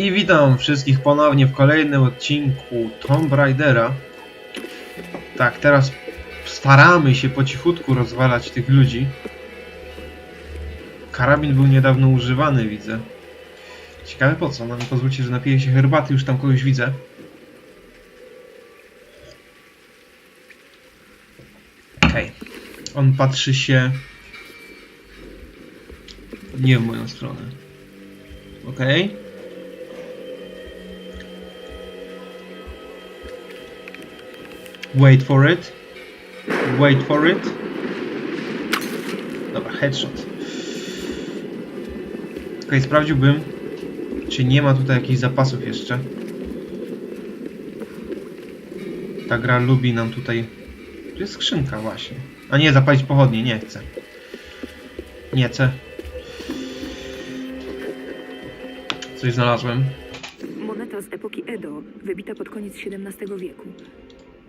I witam wszystkich ponownie w kolejnym odcinku Tomb Raidera. Tak, teraz staramy się po cichutku rozwalać tych ludzi. Karabin był niedawno używany, widzę. Ciekawe po co, no mi pozwólcie, że napiję się herbaty, już tam kogoś widzę. Okej. On patrzy się... Nie w moją stronę. Okej. Wait for it. Wait for it. Dobra, headshot. Okej, sprawdziłbym, czy nie ma tutaj jakichś zapasów jeszcze. Ta gra lubi nam tutaj... Tu jest skrzynka właśnie. A nie, zapalić pochodnie, nie chcę. Nie chcę. Coś znalazłem. Moneta z epoki Edo, wybita pod koniec XVII wieku.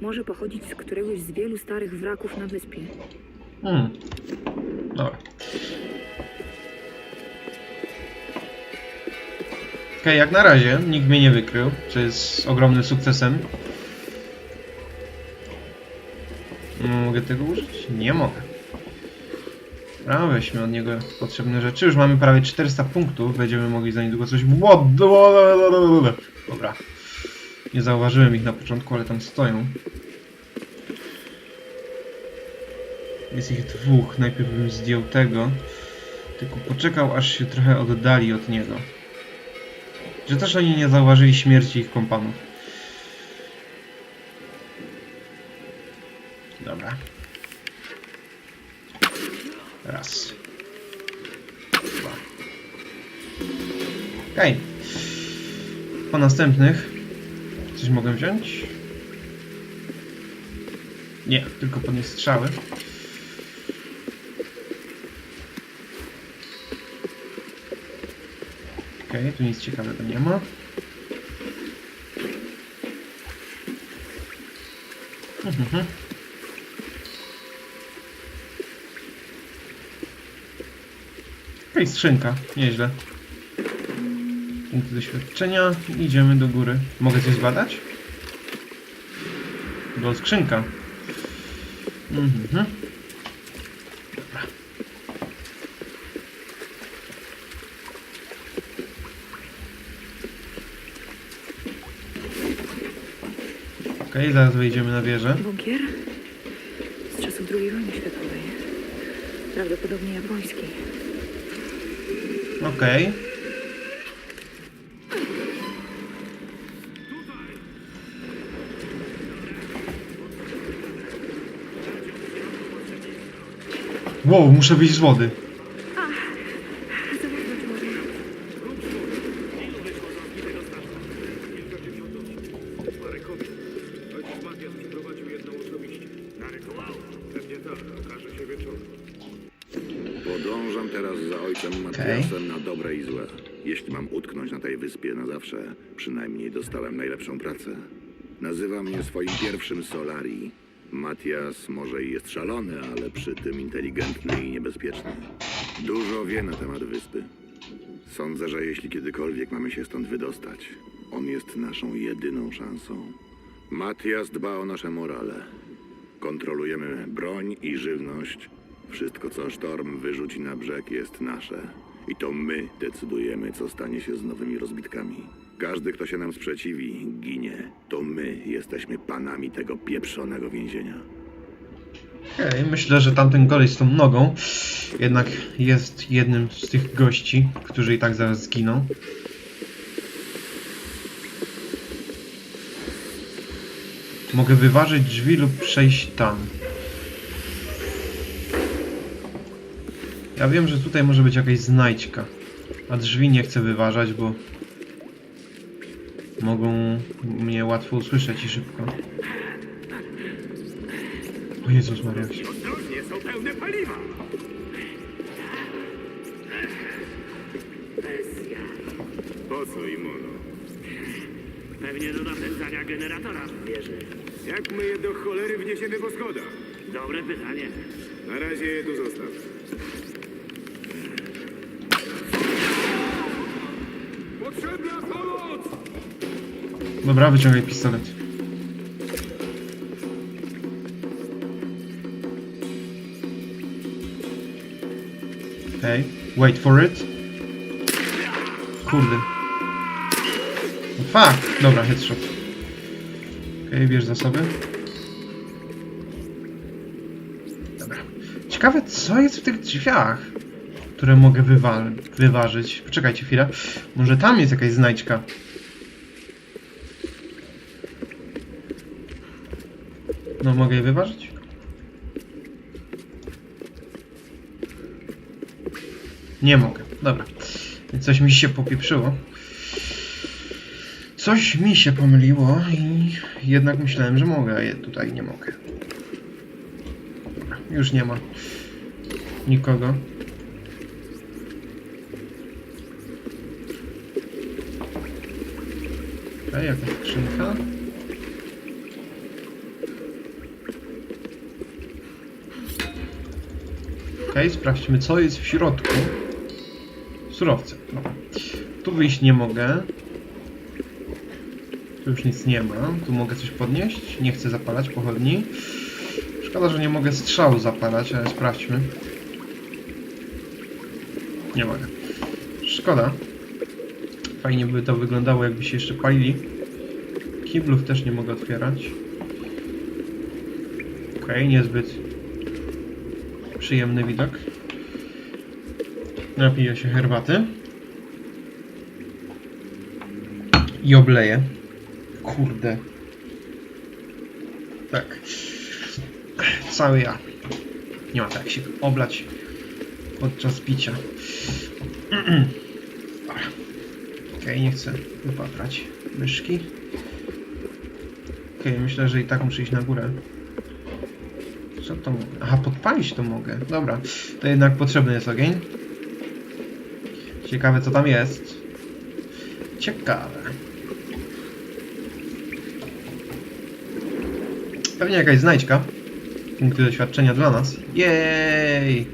Może pochodzić z któregoś z wielu starych wraków na wyspie. Hmm. Dobra. Okej, jak na razie nikt mnie nie wykrył, co jest ogromnym sukcesem. Mogę tego użyć? Nie mogę. Dobra, weźmy od niego potrzebne rzeczy. Już mamy prawie 400 punktów. Będziemy mogli za niedługo coś... Dobra. Nie zauważyłem ich na początku, ale tam stoją. Jest ich dwóch. Najpierw bym zdjął tego. Tylko poczekał, aż się trochę oddali od niego. Że też oni nie zauważyli śmierci ich kompanów. Dobra. Raz. Dwa. Okej. Po następnych. Coś mogę wziąć? Nie, tylko podnieść strzały. Okej, tu nic ciekawego nie ma. Mhm. Okej, skrzynka, nieźle. Punkty doświadczenia, idziemy do góry. Mogę coś zbadać? Do skrzynka. Mhm. Dobra. Okej, zaraz wejdziemy na wieżę. Bunkier? Z czasów II wojny światowej. Prawdopodobnie japoński. Okej. Wow, muszę wyjść z wody. Podążam teraz za ojcem Matiasem na dobre i złe. Jeśli mam utknąć na tej wyspie na zawsze, przynajmniej dostałem najlepszą pracę. Nazywa mnie swoim pierwszym Solari. Matias może i jest szalony, ale przy tym inteligentny i niebezpieczny. Dużo wie na temat wyspy. Sądzę, że jeśli kiedykolwiek mamy się stąd wydostać, on jest naszą jedyną szansą. Matias dba o nasze morale. Kontrolujemy broń i żywność. Wszystko, co sztorm wyrzuci na brzeg, jest nasze. I to my decydujemy, co stanie się z nowymi rozbitkami. Każdy, kto się nam sprzeciwi, ginie. To my jesteśmy panami tego pieprzonego więzienia. Okej, myślę, że tamten koleś z tą nogą jednak jest jednym z tych gości, którzy i tak zaraz zginą. Mogę wyważyć drzwi lub przejść tam. Ja wiem, że tutaj może być jakaś znajdźka. A drzwi nie chcę wyważać, bo mogą mnie łatwo usłyszeć i szybko. O Jezus Maria. Ostrożnie, są pełne paliwa! Pewnie do napędzania generatora wieży. Jak my je do cholery wniesiemy po schodach? Dobre pytanie. Na razie je tu zostaw. Po Potrzebna pomoc! Dobra, wyciągaj pistolet. Okej, wait for it. Kurde. No fuck! Dobra, headshot. Okej, bierz zasoby. Dobra. Ciekawe, co jest w tych drzwiach, które mogę wywa wyważyć. Poczekajcie chwilę. Może tam jest jakaś znajdźka. No mogę je wyważyć? Nie mogę. Dobra. Coś mi się popieprzyło. Coś mi się pomyliło i jednak myślałem, że mogę, a tutaj nie mogę. Już nie ma nikogo. Okej, jakaś skrzynka. Sprawdźmy co jest w środku. Surowce. Dobra. Tu wyjść nie mogę. Tu już nic nie ma. Tu mogę coś podnieść. Nie chcę zapalać pochodni. Szkoda, że nie mogę strzału zapalać, ale sprawdźmy. Nie mogę. Szkoda. Fajnie by to wyglądało, jakby się jeszcze palili. Kiblów też nie mogę otwierać. Okej, niezbyt przyjemny widok. Napiję się herbaty. I obleję. Kurde. Tak. Cały ja. Nie ma tak się oblać podczas picia. Okej, nie chcę wypaprać myszki. Okej, myślę, że i tak muszę iść na górę. Co to? Aha, podpalić to mogę. Dobra, to jednak potrzebny jest ogień. Ciekawe co tam jest. Ciekawe. Pewnie jakaś znajdźka. Punkty doświadczenia dla nas. Jej!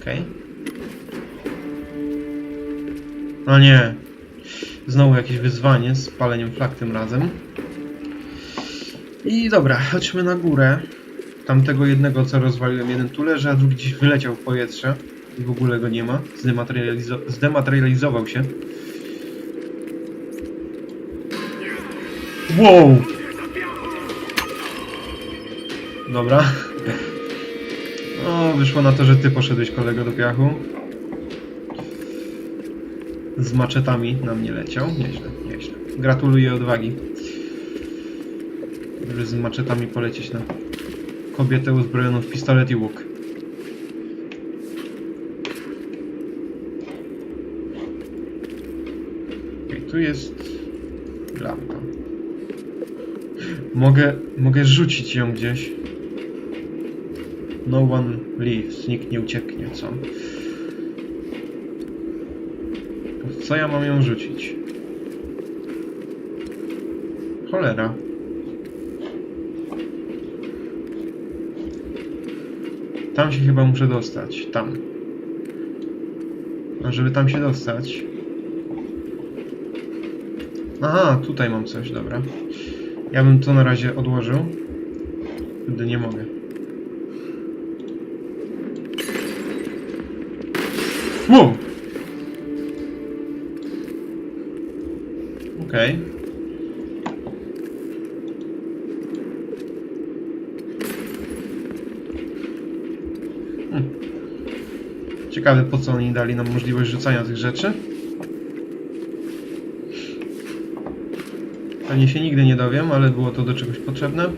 Okej. No nie. Znowu jakieś wyzwanie z paleniem flag tym razem. I dobra, chodźmy na górę. Tamtego jednego, co rozwaliłem, jeden tu leży, a drugi gdzieś wyleciał w powietrze. I w ogóle go nie ma. Zdematerializo zdematerializował się. Wow! Dobra. O, wyszło na to, że ty poszedłeś kolego do piachu. Z maczetami na mnie leciał. Nieźle, nieźle. Gratuluję odwagi. Żeby z maczetami polecieć na kobietę uzbrojoną w pistolet i łuk. Okej, tu jest lampa. Mogę, mogę rzucić ją gdzieś. No one leaves. Nikt nie ucieknie, co? To w co ja mam ją rzucić? Cholera. Tam się chyba muszę dostać. Tam. A żeby tam się dostać... Aha, tutaj mam coś, dobra. Ja bym to na razie odłożył. Gdy nie mogę. Wow! Okej. Hmm. Ciekawe po co oni dali nam możliwość rzucania tych rzeczy. Pewnie się nigdy nie dowiem, ale było to do czegoś potrzebne.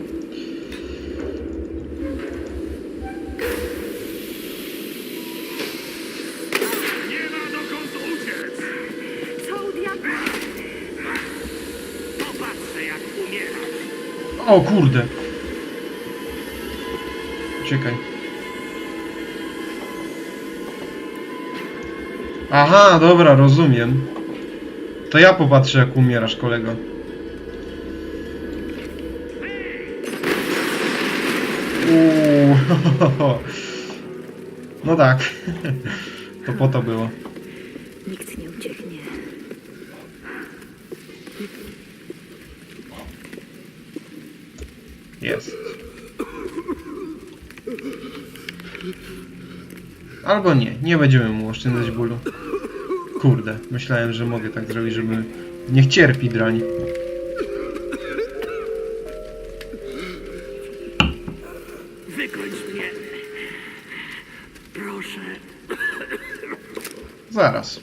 O kurde! Uciekaj. Aha, dobra, rozumiem. To ja popatrzę jak umierasz, kolego. Uuu. No tak. To po to było. Nikt nie ucieknie. Jest. Albo nie, nie będziemy mu oszczędzać bólu. Kurde, myślałem, że mogę tak zrobić, żeby... Niech cierpi drań. Wykończ mnie. Proszę. Zaraz.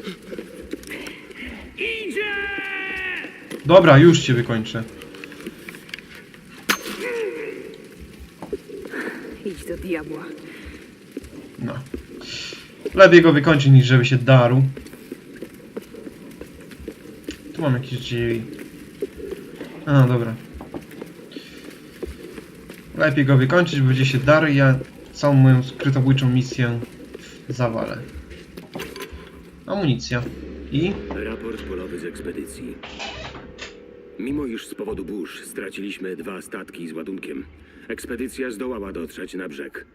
Idzie! Dobra, już cię wykończę. Idź do diabła. No. Lepiej go wykończyć niż żeby się darł. Tu mam jakieś drzwi. A, dobra. Lepiej go wykończyć, bo będzie się darł i ja całą moją skrytobójczą misję zawalę. Amunicja. I? Raport polowy z ekspedycji. Mimo iż z powodu burz straciliśmy dwa statki z ładunkiem, ekspedycja zdołała dotrzeć na brzeg.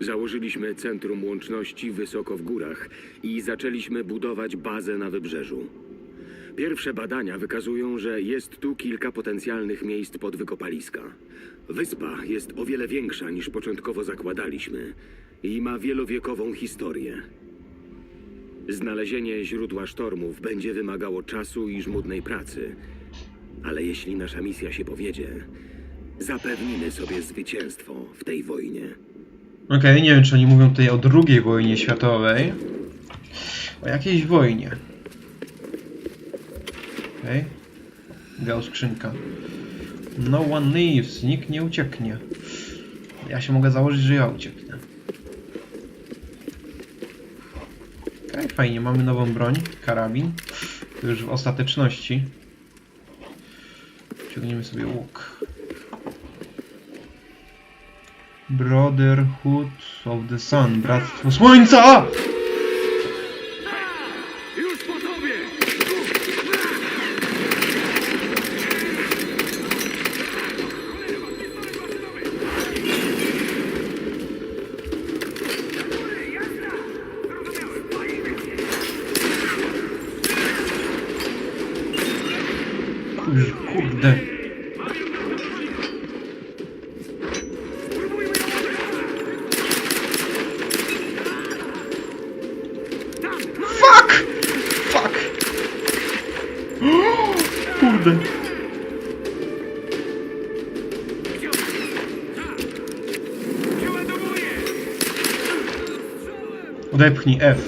Założyliśmy centrum łączności wysoko w górach i zaczęliśmy budować bazę na wybrzeżu. Pierwsze badania wykazują, że jest tu kilka potencjalnych miejsc pod wykopaliska. Wyspa jest o wiele większa niż początkowo zakładaliśmy i ma wielowiekową historię. Znalezienie źródła sztormów będzie wymagało czasu i żmudnej pracy. Ale jeśli nasza misja się powiedzie, zapewnimy sobie zwycięstwo w tej wojnie. Okej, nie wiem czy oni mówią tutaj o II wojnie światowej. O jakiejś wojnie. Okej. Biała skrzynka. No one leaves. Nikt nie ucieknie. Ja się mogę założyć, że ja ucieknę. Okej, fajnie. Mamy nową broń. Karabin. To już w ostateczności. Ciągniemy sobie łuk. Brotherhood of the Sun. Bractwo Słońca! Odepchnij F.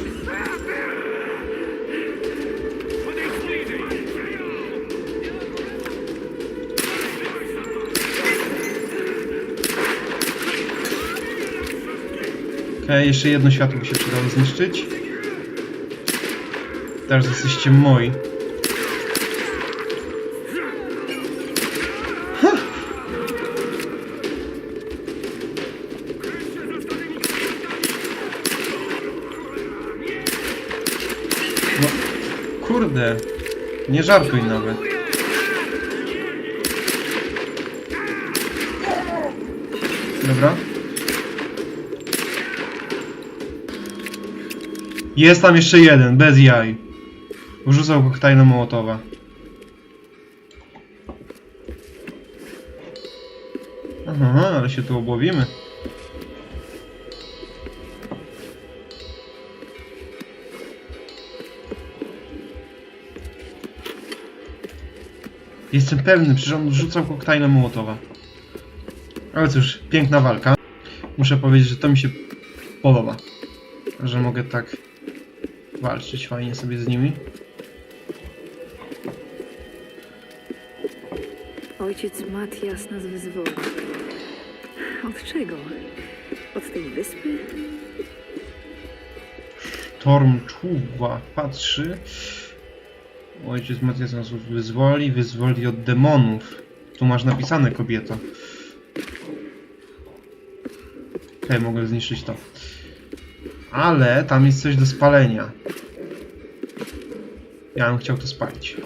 Okej, jeszcze jedno światło by się przydało zniszczyć. Teraz jesteście moi. Nie żartuj nawet. Dobra. Jest tam jeszcze jeden, bez jaj. Wrzucał koktajl Mołotowa. Aha, ale się tu obłowimy. Jestem pewny, przecież on rzucał koktajlem Mołotowa. Ale cóż, piękna walka. Muszę powiedzieć, że to mi się podoba. Że mogę tak walczyć fajnie sobie z nimi. Ojciec Matias nas wyzwolił. Od czego? Od tej wyspy? Torm czuwa, patrzy. Ojciec Matias nas wyzwoli, wyzwoli od demonów. Tu masz napisane kobieto. Okej, mogę zniszczyć to. Ale tam jest coś do spalenia. Ja bym chciał to spalić.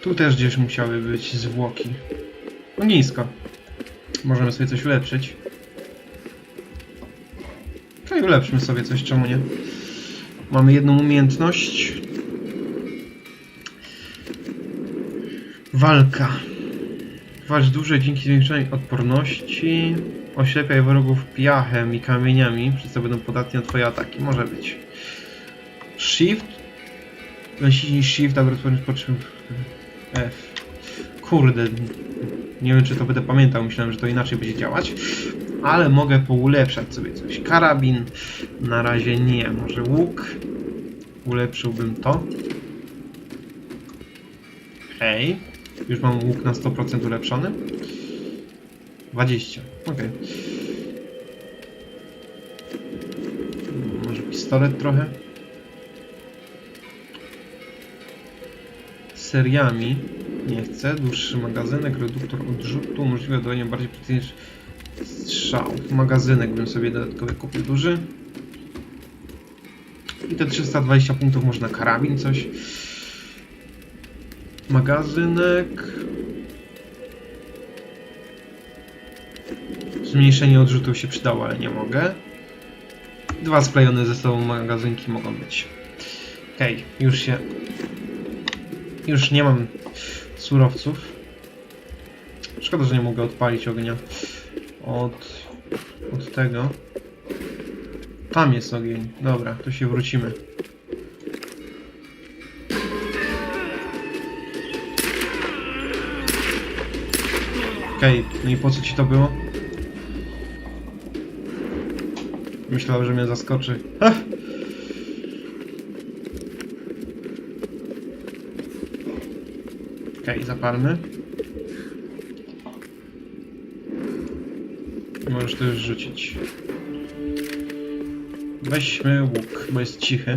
Tu też gdzieś musiały być zwłoki. Ognisko. Możemy sobie coś ulepszyć. Ulepszmy sobie coś, czemu nie? Mamy jedną umiejętność. Walka. Walcz dłużej dzięki zwiększonej odporności. Oślepiaj wrogów piachem i kamieniami, przez co będą podatni na twoje ataki. Może być. Shift. Naciśnij Shift, aby rozpocząć po czym... F. Kurde. Nie wiem, czy to będę pamiętał. Myślałem, że to inaczej będzie działać. Ale mogę poulepszać sobie coś. Karabin. Na razie nie. Może łuk. Ulepszyłbym to. Hej. Już mam łuk na 100% ulepszony. 20. Ok. Może pistolet trochę. Seriami. Nie chcę. Dłuższy magazynek, reduktor odrzutu, umożliwia dodawanie bardziej precyzyjnych strzał. Magazynek bym sobie dodatkowo kupił duży. I te 320 punktów można karabin, coś. Magazynek. Zmniejszenie odrzutu się przydało, ale nie mogę. Dwa sklejone ze sobą magazynki mogą być. Okej, już się... Już nie mam surowców. Szkoda, że nie mogę odpalić ognia od, od tego. Tam jest ogień. Dobra, to się wrócimy. Okej, no i po co ci to było? Myślałem, że mnie zaskoczy. Okej, zapalmy. Możesz już rzucić. Weźmy łuk, bo jest cichy.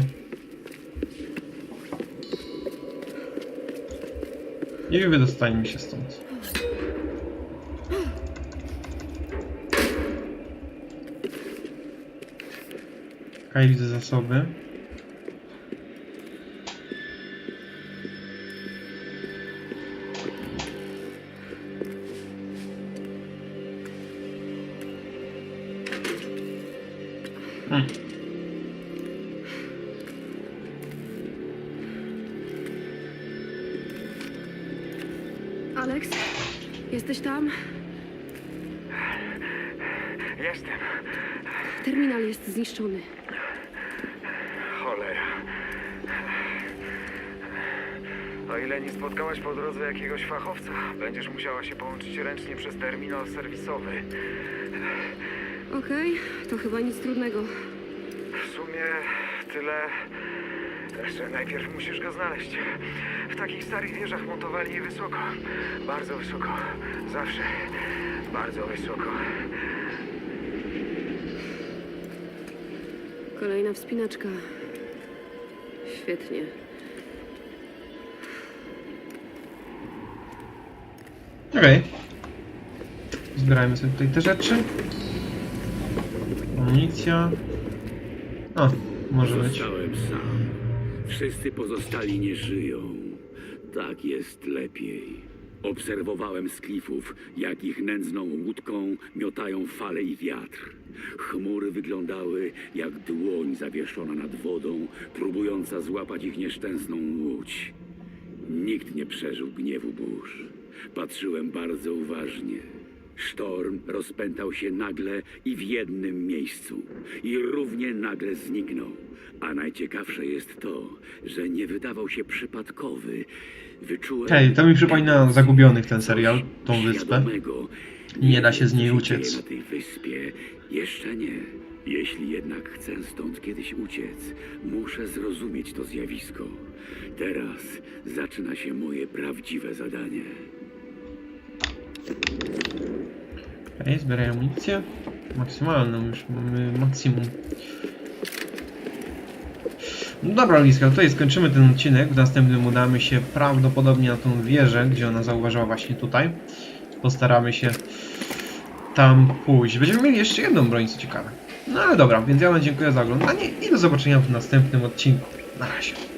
I wydostańmy się stąd. Okej, widzę zasoby. Hmm. Alex? Jesteś tam? Jestem. Terminal jest zniszczony. Cholera. O ile nie spotkałaś po drodze jakiegoś fachowca, będziesz musiała się połączyć ręcznie przez terminal serwisowy. Okej, to chyba nic trudnego. W sumie tyle, że najpierw musisz go znaleźć. W takich starych wieżach montowali je wysoko. Bardzo wysoko. Zawsze. Bardzo wysoko. Kolejna wspinaczka. Świetnie. Okej. Zbierajmy sobie tutaj te rzeczy. Amunicja. Może być. Zostałem sam. Wszyscy pozostali nie żyją. Tak jest lepiej. Obserwowałem z klifów, jak ich nędzną łódką miotają fale i wiatr. Chmury wyglądały jak dłoń zawieszona nad wodą, próbująca złapać ich nieszczęsną łódź. Nikt nie przeżył gniewu burz. Patrzyłem bardzo uważnie. Sztorm rozpętał się nagle i w jednym miejscu. I równie nagle zniknął. A najciekawsze jest to, że nie wydawał się przypadkowy. Wyczułem... Hej, to mi przypomina Zagubionych ten serial, tą wyspę. Nie da się z niej uciec. Na tej wyspie jeszcze nie. Jeśli jednak chcę stąd kiedyś uciec, muszę zrozumieć to zjawisko. Teraz zaczyna się moje prawdziwe zadanie. Okej, zbieraj amunicję. Maksymalną już mamy maksimum. No dobra, Liska, tutaj skończymy ten odcinek. W następnym udamy się prawdopodobnie na tą wieżę, gdzie ona zauważyła właśnie tutaj. Postaramy się tam pójść. Będziemy mieli jeszcze jedną broń, co ciekawe. No ale dobra, więc ja wam dziękuję za oglądanie i do zobaczenia w następnym odcinku. Na razie.